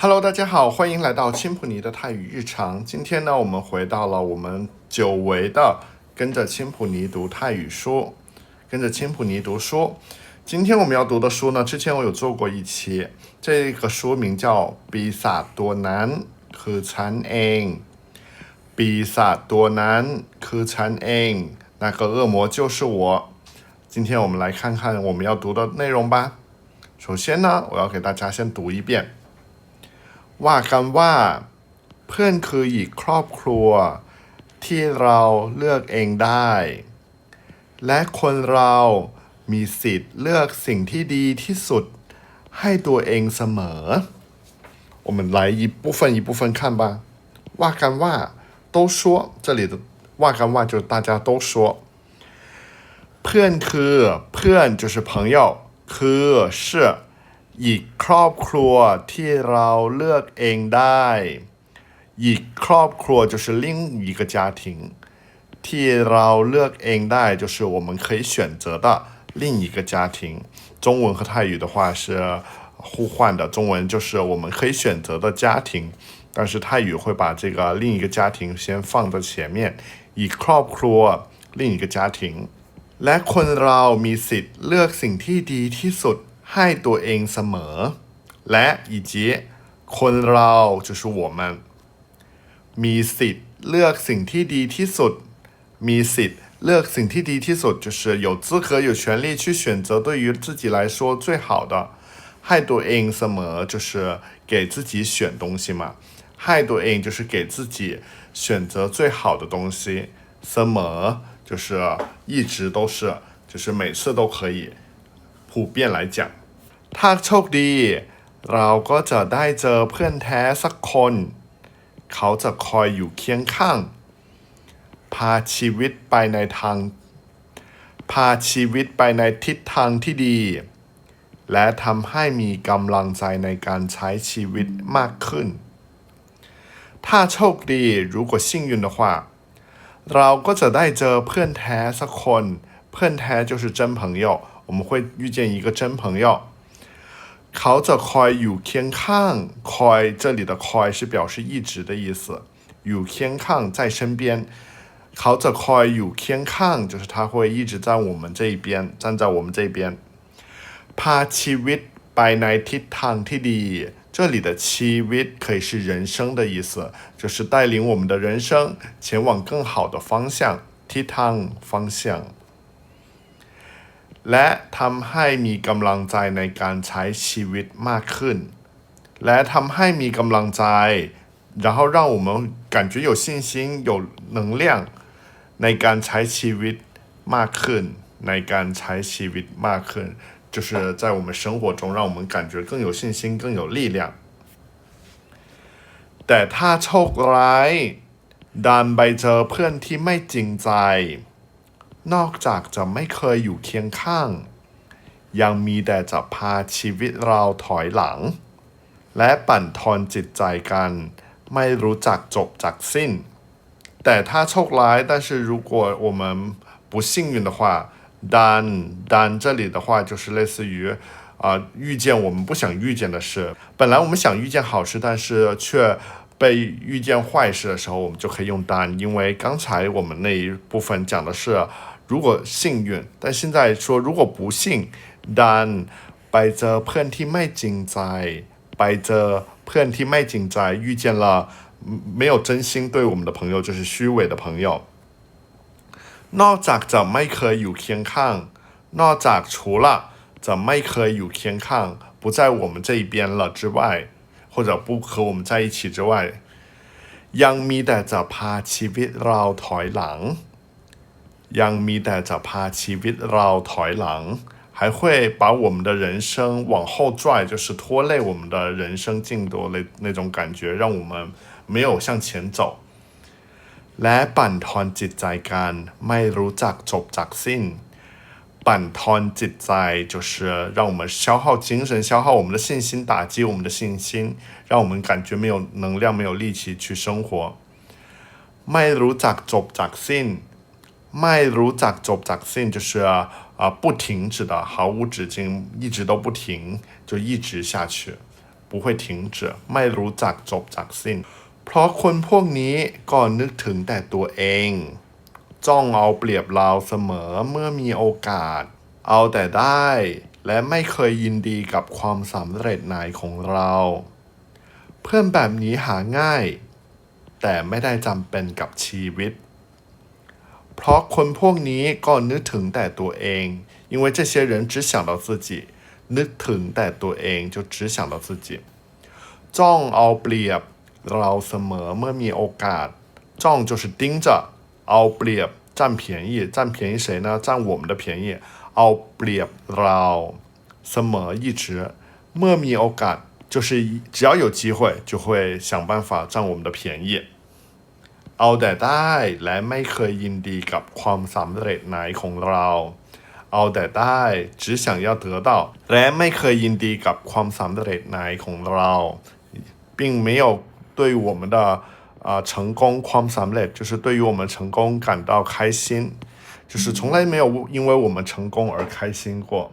Hello，大家好，欢迎来到青普尼的泰语日常。今天呢，我们回到了我们久违的跟着青普尼读泰语书，跟着青普尼读书。今天我们要读的书呢，之前我有做过一期，这个书名叫《比萨多南可餐恩》，比萨多南可餐恩，那个恶魔就是我。今天我们来看看我们要读的内容吧。首先呢，我要给大家先读一遍。 ว่ากันว่าเพื่อนคืออีกครอบครัว ที่เราเลือกเองได้ และคนเรามีสิทธิ์เลือกสิ่งที่ดีที่สุด ให้ตัวเองเสมอ我们来一部分一部分看吧ว่ากันว่า都说这里的ว่ากันว่า就是大家都说เพื่อนคือเพื่อน就是朋友คือ是 อีกครอบครัวที่เราเลือกเองได้อีกครอบครัว就是另一个家庭ที่เราเลือกเองได้就是我们可以选择的另一个家庭中文和泰语的话是互换的中文就是我们可以选择的家庭但是泰语会把这个另一个家庭先放在前面อีกครอบครัว另一个家庭และคนเรามีสิทธิ์เลือกสิ่งที่ดีที่สุด ให้ตัวเองเสมอ และ以及คนเรา就是我们มีสิทธิ์เลือกสิ่งที่ดีที่สุด มีสิทธิ์เลือกสิ่งที่ดีที่สุด就是有资格有权利去选择对于自己来说最好的ให้ตัวเองเสมอ就是给自己选东西嘛害ตัวเอง就是给自己选择最好的东西เสมอ就是一直都是就是每次都可以普遍来讲 ถ้าโชคดี เราก็จะได้เจอเพื่อนแท้สักคน เขาจะคอยอยู่เคียงข้าง พาชีวิตไปในทาง พาชีวิตไปในทิศทางที่ดี และทำให้มีกำลังใจในการใช้ชีวิตมากขึ้นถ้าโชคดี如果幸运的话เราก็จะได้เจอเพื่อนแท้สักคน เพื่อนแท้就是真朋友我们会遇见一个真朋友 เขาจะคอยอยู่เคียงข้างคอย这里的คอย是表示一直的意思อยู่เคียงข้าง在身边เขาจะคอยอยู่เคียงข้าง就是他会一直在我们这一边站在我们这边พาชีวิตไปในทิศทางที่ดี这里的ชีวิต可以是人生的意思，就是带领我们的人生前往更好的方向，ทิศทาง方向。 และทำให้มีกำลังใจในการใช้ชีวิตมากขึ้น และทำให้มีกำลังใจ然后让我们感觉有信心有能量ในการใช้ชีวิตมากขึ้นในการใช้ชีวิตมากขึ้น就是在我们生活中让我们感觉更有信心、更有力量。แต่ถ้าโชคร้ายดันไปเจอเพื่อนที่ไม่จริงใจ นอกจากจะไม่เคยอยู่เคียงข้าง ยังมีแต่จะพาชีวิตเราถอยหลัง และปั่นทอนจิตใจกัน ไม่รู้จักจบจากสิ้น แต่ถ้าโชคร้าย但是如果我们不幸运的话但但这里的话就是类似于啊、呃、遇见我们不想遇见的事。本来我们想遇见好事，但是却被遇见坏事的时候，我们就可以用但，因为刚才我们那一部分讲的是 如果幸运，但现在说如果不幸，但ไปเจอเพื่อนที่ไม่จริงใจไปเจอเพื่อนที่ไม่จริงใจ遇见了没有真心对我们的朋友，就是虚伪的朋友。นอกจากจะไม่เคยอยู่เคียงข้างนอกจาก除了จะไม่เคยอยู่เคียงข้าง不在我们这一边了之外或者不和我们在一起之外ยังมีแต่จะพาชีวิตเราถอยหลัง ยังมีแต่จะพาชีวิตเราถอยหลัง还会把我们的人生往后拽，就是拖累我们的人生进度那那种感觉，让我们没有向前走。และปั่นทอนจิตใจกันไม่รู้จักจบจากสิ้นปั่นทอนจิตใจ就是让我们消耗精神消耗我们的信心打击我们的信心让我们感觉没有能量没有力气去生活ไม่รู้จักจบจากสิ้น ไม่รู้จักจบจากสิ้น就是啊、呃、不停止的毫无止境一直都不停就一直下去 不会停止ไม่รู้จักจบจากสิ้น เพราะคนพวกนี้ก็นึกถึงแต่ตัวเอง จ้องเอาเปรียบเราเสมอเมื่อมีโอกาส เอาแต่ได้ และไม่เคยยินดีกับความสำเร็จไหนของเรา เพื่อนแบบนี้หาง่าย แต่ไม่ได้จำเป็นกับชีวิต เพราะคนพวกนี้ก็นึกถึงแต่ตัวเอง 因为这些人只想到自己นึกถึงแต่ตัวเอง就只想到自己จ้องเอาเปรียบเราเสมอเมื่อมีโอกาสจ้อง就是盯着เอาเปรียบ占便宜占便宜谁呢占我们的便宜เอาเปรียบเราเสมอ一直เมื่อมีโอกาส就是只要有机会就会想办法占我们的便宜 เอาแต่ได้และไม่เคยยินดีกับความสำเร็จไหนของเรา เอาแต่ได้只想要得到และไม่เคยยินดีกับความสำเร็จไหนของเรา并没有对我们的啊、呃成功ความสำเร็จ就是对于我们成功感到开心就是从来没有因为我们成功而开心过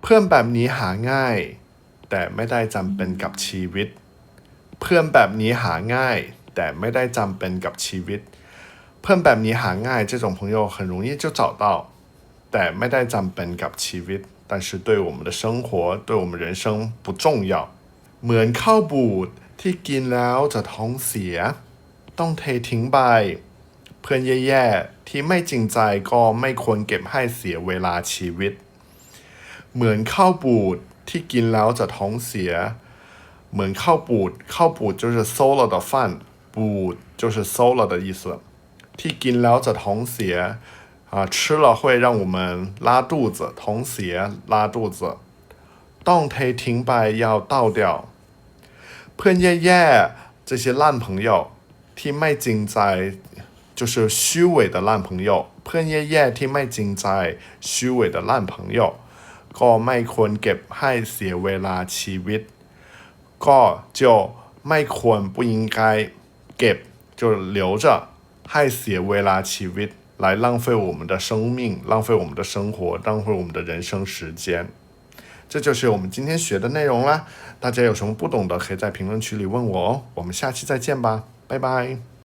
เพื่อนแบบนี้หาง่าย แต่ไม่ได้จำเป็นกับชีวิต เพื่อนแบบนี้หาง่าย แต่ไม่ได้จำเป็นกับชีวิต เพื่อนแบบนี้หาง่าย这种朋友很容易就找到แต่ไม่ได้จำเป็นกับชีวิต但是对我们的生活对我们人生不重要เหมือนข้าวบูดที่กินแล้วจะท้องเสีย ต้องเททิ้งไป เพื่อนแย่ๆที่ไม่จริงใจก็ไม่ควรเก็บให้เสียเวลาชีวิต เหมือนข้าวบูดที่กินแล้วจะท้องเสีย เหมือนข้าวบูดข้าวบูด就是馊了的饭 บูด就是馊了的意思ที่กินแล้วจะท้องเสีย啊吃了会让我们拉肚子ท้องเสีย拉肚子ต้องเททิ้งไป要倒掉เพื่อนแย่ๆ这些烂朋友ที่ไม่จริงใจ就是虚伪的烂朋友เพื่อนแย่ๆที่ไม่จริงใจ虚伪的烂朋友ก็ไม่ควรเก็บให้เสียเวลาชีวิต ก็就ไม่ควร不应该 เก็บ就留着ให้เสียเวลาชีวิต来浪费我们的生命浪费我们的生活浪费我们的人生时间这就是我们今天学的内容啦。大家有什么不懂的，可以在评论区里问我哦。我们下期再见吧，拜拜。